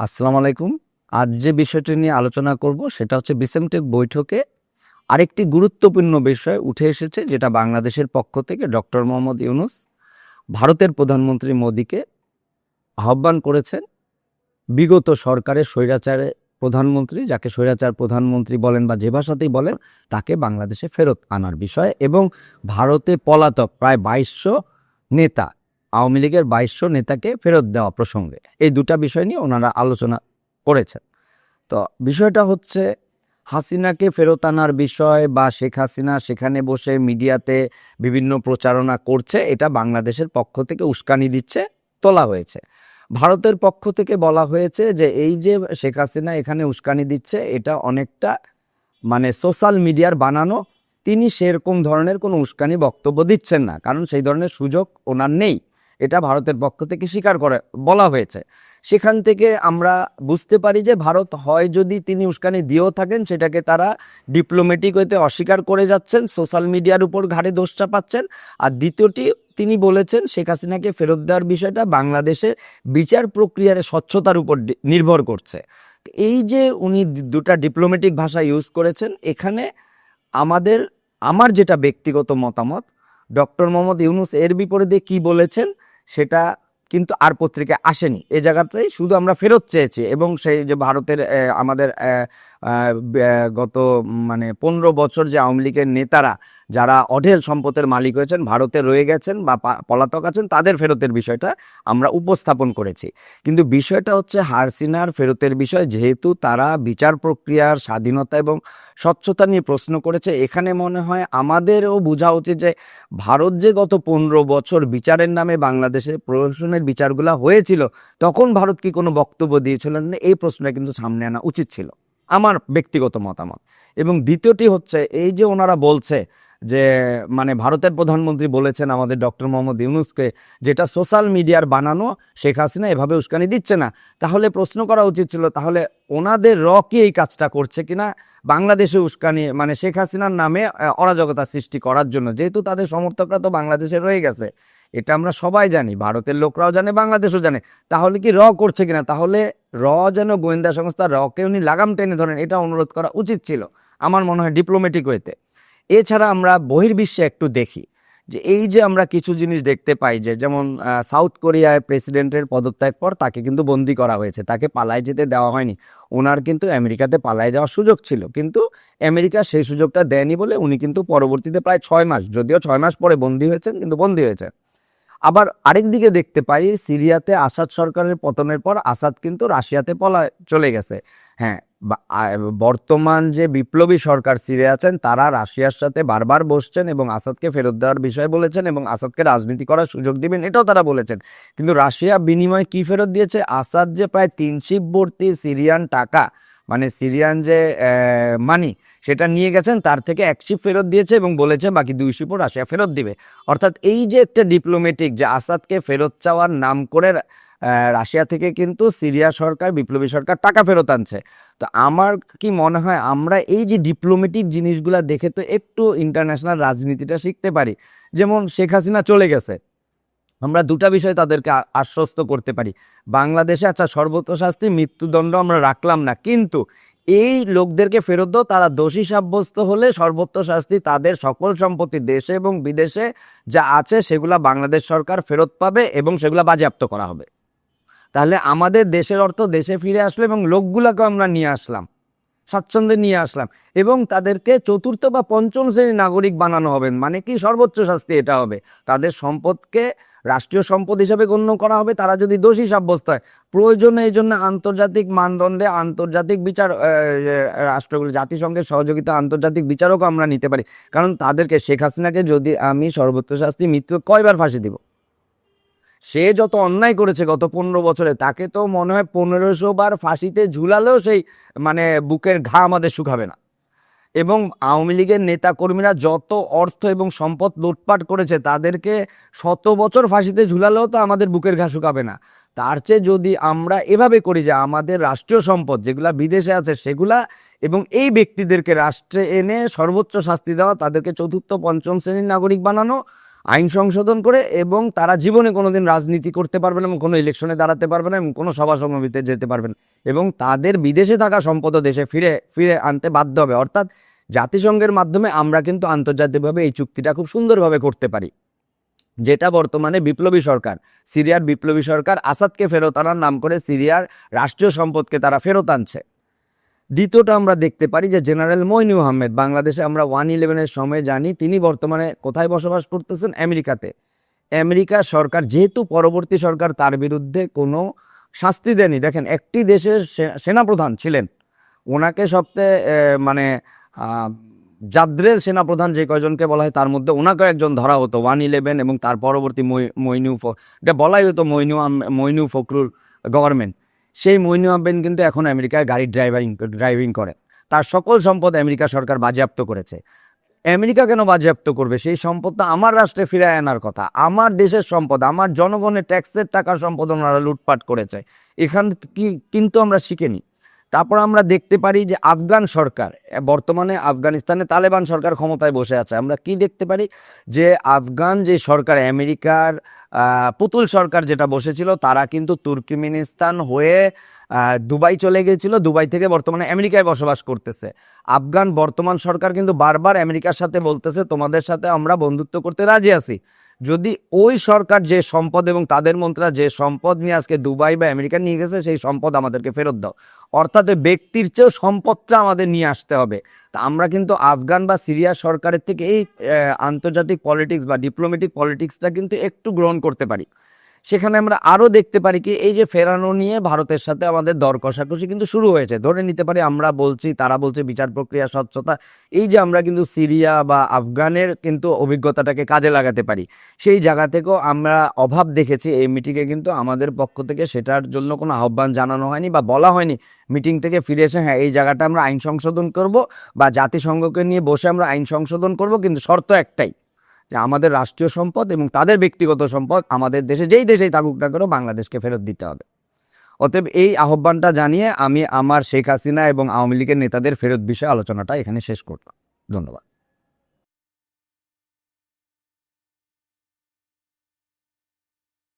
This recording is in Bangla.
আসসালামু আলাইকুম। আজ যে বিষয়টি নিয়ে আলোচনা করব সেটা হচ্ছে বিসেমটেক বৈঠকে আরেকটি গুরুত্বপূর্ণ বিষয় উঠে এসেছে, যেটা বাংলাদেশের পক্ষ থেকে ডক্টর মোহাম্মদ ইউনুস ভারতের প্রধানমন্ত্রী মোদীকে আহ্বান করেছেন। বিগত সরকারের স্বৈরাচারে প্রধানমন্ত্রী, যাকে স্বৈরাচার প্রধানমন্ত্রী বলেন বা যে ভাষাতেই বলেন, তাকে বাংলাদেশে ফেরত আনার বিষয় এবং ভারতে পলাতক প্রায় বাইশশো নেতা আওয়ামী লীগের বাইশশো নেতাকে ফেরত দেওয়া প্রসঙ্গে এই দুটা বিষয় নিয়ে ওনারা আলোচনা করেছেন। তো বিষয়টা হচ্ছে, হাসিনাকে ফেরত আনার বিষয় বা শেখ হাসিনা সেখানে বসে মিডিয়াতে বিভিন্ন প্রচারণা করছে, এটা বাংলাদেশের পক্ষ থেকে উস্কানি দিচ্ছে, তোলা হয়েছে। ভারতের পক্ষ থেকে বলা হয়েছে যে এই যে শেখ হাসিনা এখানে উস্কানি দিচ্ছে, এটা অনেকটা মানে সোশ্যাল মিডিয়ার বানানো, তিনি সেরকম ধরনের কোনো উস্কানি বক্তব্য দিচ্ছেন না, কারণ সেই ধরনের সুযোগ ওনার নেই। এটা ভারতের পক্ষ থেকে স্বীকার করে, বলা হয়েছে। সেখান থেকে আমরা বুঝতে পারি যে ভারত হয় যদি তিনি উস্কানি দিয়েও থাকেন, সেটাকে তারা ডিপ্লোম্যাটিক হইতে অস্বীকার করে যাচ্ছেন সোশ্যাল মিডিয়ার উপর ঘাড়ে দোষ চাপাচ্ছেন। আর দ্বিতীয়টি তিনি বলেছেন, শেখ হাসিনাকে ফেরত দেওয়ার বিষয়টা বাংলাদেশের বিচার প্রক্রিয়ার স্বচ্ছতার উপর নির্ভর করছে। এই যে উনি দুটা ডিপ্লোম্যাটিক ভাষা ইউজ করেছেন, এখানে আমাদের, আমার যেটা ব্যক্তিগত মতামত, ডক্টর মোহাম্মদ ইউনুস এর বিপরীতে কি বলেছেন সেটা কিন্তু আর পত্রিকায় আসেনি। এ জায়গাতেই শুধু আমরা ফেরত চেয়েছি এবং সেই যে ভারতের আমাদের গত মানে পনেরো বছর যে আওয়ামী লীগের নেতারা যারা অঢেল সম্পদের মালিক হয়েছেন, ভারতে রয়ে গেছেন বা পলাতক আছেন, তাদের ফেরতের বিষয়টা আমরা উপস্থাপন করেছি। কিন্তু বিষয়টা হচ্ছে হারসিনার ফেরতের বিষয়, যেহেতু তারা বিচার প্রক্রিয়ার স্বাধীনতা এবং স্বচ্ছতা নিয়ে প্রশ্ন করেছে, এখানে মনে হয় আমাদেরও বোঝা উচিত যে ভারত যে গত পনেরো বছর বিচারের নামে বাংলাদেশে প্রশাসনের বিচারগুলো হয়েছিল, তখন ভারত কি কোনো বক্তব্য দিয়েছিল? না এই প্রশ্নটা কিন্তু সামনে আনা উচিত ছিল। আমার ব্যক্তিগত মতামত। এবং দ্বিতীয়টি হচ্ছে এই যে ওনারা বলছে যে মানে ভারতের প্রধানমন্ত্রী বলেছেন আমাদের ডক্টর মোহাম্মদ ইউনুসকে, যেটা সোশ্যাল মিডিয়ার বানানো, শেখ হাসিনা এভাবে উস্কানি দিচ্ছে না। তাহলে প্রশ্ন করা উচিত ছিল, তাহলে ওনাদের র কি এই কাজটা করছে কিনা? বাংলাদেশে উস্কানি মানে শেখ হাসিনার নামে অরাজকতা সৃষ্টি করার জন্য, যেহেতু তাদের সমর্থকরা তো বাংলাদেশে রয়ে গেছে। এটা আমরা সবাই জানি, ভারতের লোকরাও জানে, বাংলাদেশও জানে। তাহলে কি র করছে কিনা? তাহলে র যেন গোয়েন্দা সংস্থা রকে উনি লাগাম টেনে ধরেন, এটা অনুরোধ করা উচিত ছিল, আমার মনে হয় ডিপ্লোম্যাটিক ওয়েতে এছাড়া আমরা বহির্বিশ্বে একটু দেখি যে এই যে আমরা কিছু জিনিস দেখতে পাই যে যেমন সাউথ কোরিয়ায় প্রেসিডেন্টের পদত্যাগ পর তাকে কিন্তু বন্দি করা হয়েছে। তাকে পালায় যেতে দেওয়া হয়নি। ওনার কিন্তু আমেরিকাতে পালায় যাওয়ার সুযোগ ছিল। কিন্তু আমেরিকা সেই সুযোগটা দেয়নি বলে উনি কিন্তু পরবর্তীতে প্রায় ছয় মাস, যদিও ছয় মাস পরে বন্দি হয়েছেন, কিন্তু বন্দি হয়েছেন। আবার আরেক দিকে দেখতে পাই, সিরিয়াতে আসাদ সরকারের পতনের পর আসাদ কিন্তু রাশিয়াতে পলা চলে গেছে। হ্যাঁ বর্তমান যে বিপ্লবী সরকার সিরে আছেন, তারা রাশিয়ার সাথে বারবার বসছেন এবং আসাদকে ফেরত দেওয়ার বিষয় বলেছেন এবং আসাদকে রাজনীতি করার সুযোগ দিবেন, এটাও তারা বলেছেন। কিন্তু রাশিয়া বিনিময়ে কি ফেরত দিয়েছে? আসাদ যে প্রায় তিন শিববর্তী সিরিয়ান টাকা মানে সিরিয়ান যে মানি সেটা নিয়ে গেছেন, তার থেকে এক শিপ ফেরত দিয়েছে এবং বলেছে বাকি দুই শিপও রাশিয়া ফেরত দিবে। অর্থাৎ এই যে একটা ডিপ্লোম্যাটিক যে আসাদকে ফেরত চাওয়ার নাম করে রাশিয়া থেকে কিন্তু সিরিয়া সরকার, বিপ্লবী সরকার টাকা ফেরত আনছে। তো আমার কি মনে হয়, আমরা এই যে ডিপ্লোম্যাটিক জিনিসগুলা দেখে তো একটু ইন্টারন্যাশনাল রাজনীতিটা শিখতে পারি। যেমন শেখ হাসিনা চলে গেছে। আমরা দুটা বিষয় তাদেরকে আশ্বস্ত করতে পারি। বাংলাদেশে আচ্ছা সর্বোচ্চ শাস্তি মৃত্যুদণ্ড আমরা রাখলাম না। কিন্তু এই লোকদেরকে ফেরত দাও, তারা দোষী সাব্যস্ত হলে সর্বোচ্চ শাস্তি তাদের সকল সম্পত্তি দেশে এবং বিদেশে যা আছে সেগুলা বাংলাদেশ সরকার ফেরত পাবে এবং সেগুলা বাজেয়াপ্ত করা হবে। তাহলে আমাদের দেশের অর্থ দেশে ফিরে আসলো এবং লোকগুলাকে আমরা নিয়ে আসলাম, স্বাচ্ছন্দ্যে নিয়ে আসলাম এবং তাদেরকে চতুর্থ বা পঞ্চম শ্রেণির নাগরিক বানানো হবেন মানে কি? সর্বোচ্চ শাস্তি এটা হবে। তাদের সম্পদকে রাষ্ট্রীয় সম্পদ হিসেবে গণ্য করা হবে। তারা যদি দোষী সাব্যস্ত হয়, প্রয়োজনে এই জন্য আন্তর্জাতিক মানদণ্ডে আন্তর্জাতিক বিচার রাষ্ট্রগুলো, জাতিসংঘের সহযোগিতা আন্তর্জাতিক বিচারকও আমরা নিতে পারি। কারণ তাদেরকে শেখ হাসিনাকে যদি আমি সর্বোচ্চ শাস্তি মৃত্যু কয়বার ফাঁসি দিব? সে যত অন্যায় করেছে গত পনেরো বছরে, তাকে তো মনে হয় পনেরোশো বার ফাঁসিতে ঝুলালেও সেই মানে বুকের ঘা আমাদের শুকাবে না। এবং আওয়ামী লীগের নেতা কর্মীরা যত অর্থ এবং সম্পদ লুটপাট করেছে, তাদেরকে শত বছর ফাঁসিতে ঝুলালেও তো আমাদের বুকের ঘা শুকাবে না। তার চেয়ে যদি আমরা এভাবে করি যে আমাদের রাষ্ট্রীয় সম্পদ যেগুলা বিদেশে আছে সেগুলা এবং এই ব্যক্তিদেরকে রাষ্ট্রে এনে সর্বোচ্চ শাস্তি দেওয়া, তাদেরকে চতুর্থ, পঞ্চম শ্রেণির নাগরিক বানানো আইন সংশোধন করে এবং তারা জীবনে কোনোদিন রাজনীতি করতে পারবে না এবং কোনো ইলেকশনে দাঁড়াতে পারবে না এবং কোনো সভা সমাবেতে যেতে পারবে না। এবং তাদের বিদেশে থাকা সম্পদও দেশে ফিরে ফিরে আনতে বাধ্য হবে। অর্থাৎ জাতিসংঘের মাধ্যমে আমরা কিন্তু আন্তর্জাতিকভাবে এই চুক্তিটা খুব সুন্দরভাবে করতে পারি। যেটা বর্তমানে বিপ্লবী সরকার, সিরিয়ার বিপ্লবী সরকার আসাদকে ফেরত আনার নাম করে সিরিয়ার রাষ্ট্রীয় সম্পদকে তারা ফেরত আনছে। দ্বিতীয়টা আমরা দেখতে পারি যে জেনারেল মইনু আহমেদ, বাংলাদেশে আমরা ওয়ান ইলেভেনের সময় জানি, তিনি বর্তমানে কোথায় বসবাস করতেছেন? আমেরিকাতে। আমেরিকা সরকার যেহেতু পরবর্তী সরকার, তার বিরুদ্ধে কোনো শাস্তি দেয়নি। দেখেন, একটি দেশের সেনাপ্রধান ছিলেন। ওনাকে সবচেয়ে মানে জাদ্রেল সেনাপ্রধান যে কয়জনকে বলা হয়, তার মধ্যে ওনাকেও একজন ধরা হতো, ওয়ান ইলেভেন এবং তার পরবর্তী মই- মইনু ফ- এটা বলাই হতো মইনু মইনু ফখরুল গভর্নমেন্ট। সেই মইনু কিন্তু এখন আমেরিকায় গাড়ি ড্রাইভারিং ড্রাইভিং করে তার সকল সম্পদ আমেরিকা সরকার বাজেয়াপ্ত করেছে। আমেরিকা কেন বাজেয়াপ্ত করবে? সেই সম্পদটা আমার রাষ্ট্রে ফিরায় আনার কথা। আমার দেশের সম্পদ, আমার জনগণের ট্যাক্সের টাকার সম্পদ ওনারা লুটপাট করেছে। এখান কি, কিন্তু আমরা শিখিনি তারপর আমরা দেখতে পারি যে আফগান সরকার বর্তমানে আফগানিস্তানে তালেবান সরকার ক্ষমতায় বসে আছে। আমরা কি দেখতে পারি? যে আফগান যে সরকার, আমেরিকার পুতুল সরকার যেটা বসেছিল, তারা কিন্তু তুর্কিমিনিস্তান হয়ে দুবাই চলে গিয়েছিল দুবাই থেকে বর্তমানে আমেরিকায় বসবাস করতেছে। আফগান বর্তমান সরকার কিন্তু বারবার আমেরিকার সাথে বলতেছে, তোমাদের সাথে আমরা বন্ধুত্ব করতে রাজি আছি। যদি ওই সরকার যে সম্পদ এবং তাদের মন্ত্রা যে সম্পদ নিয়ে আজকে দুবাই বা আমেরিকা নিয়ে গেছে, সেই সম্পদ আমাদেরকে ফেরত দাও। অর্থাৎ ব্যক্তির চেয়েও সম্পদটা আমাদের নিয়ে আসতে হবে। তা আমরা কিন্তু আফগান বা সিরিয়া সরকারের থেকে এই আন্তর্জাতিক পলিটিক্স বা ডিপ্লোমেটিক পলিটিক্সটা কিন্তু একটু গ্রহণ করতে পারি। সেখানে আমরা আরও দেখতে পারি কি, এই যে ফেরানো নিয়ে ভারতের সাথে আমাদের দর কষাকষি কিন্তু শুরু হয়েছে। ধরে নিতে পারি আমরা বলছি, তারা বলছে বিচার প্রক্রিয়া স্বচ্ছতা, এই যে আমরা কিন্তু সিরিয়া বা আফগানের কিন্তু অভিজ্ঞতাটাকে কাজে লাগাতে পারি। সেই জায়গা থেকেও আমরা অভাব দেখেছি, এই মিটিংয়ে কিন্তু আমাদের পক্ষ থেকে সেটার জন্য কোনো আহ্বান জানানো হয়নি বা বলা হয়নি। মিটিং থেকে ফিরে এসে হ্যাঁ এই জায়গাটা আমরা আইন সংশোধন করব বা জাতিসংঘকে নিয়ে বসে আমরা আইন সংশোধন করব, কিন্তু শর্ত একটাই যে আমাদের রাষ্ট্রীয় সম্পদ এবং তাদের ব্যক্তিগত সম্পদ আমাদের দেশে, যেই দেশেই থাকুক না কেন বাংলাদেশকে ফেরত দিতে হবে। অতএব এই আহ্বানটা জানিয়ে আমি আমার শেখ হাসিনা এবং আওয়ামী লীগের নেতাদের ফেরত বিষয়ে আলোচনাটা এখানে শেষ করলাম। ধন্যবাদ।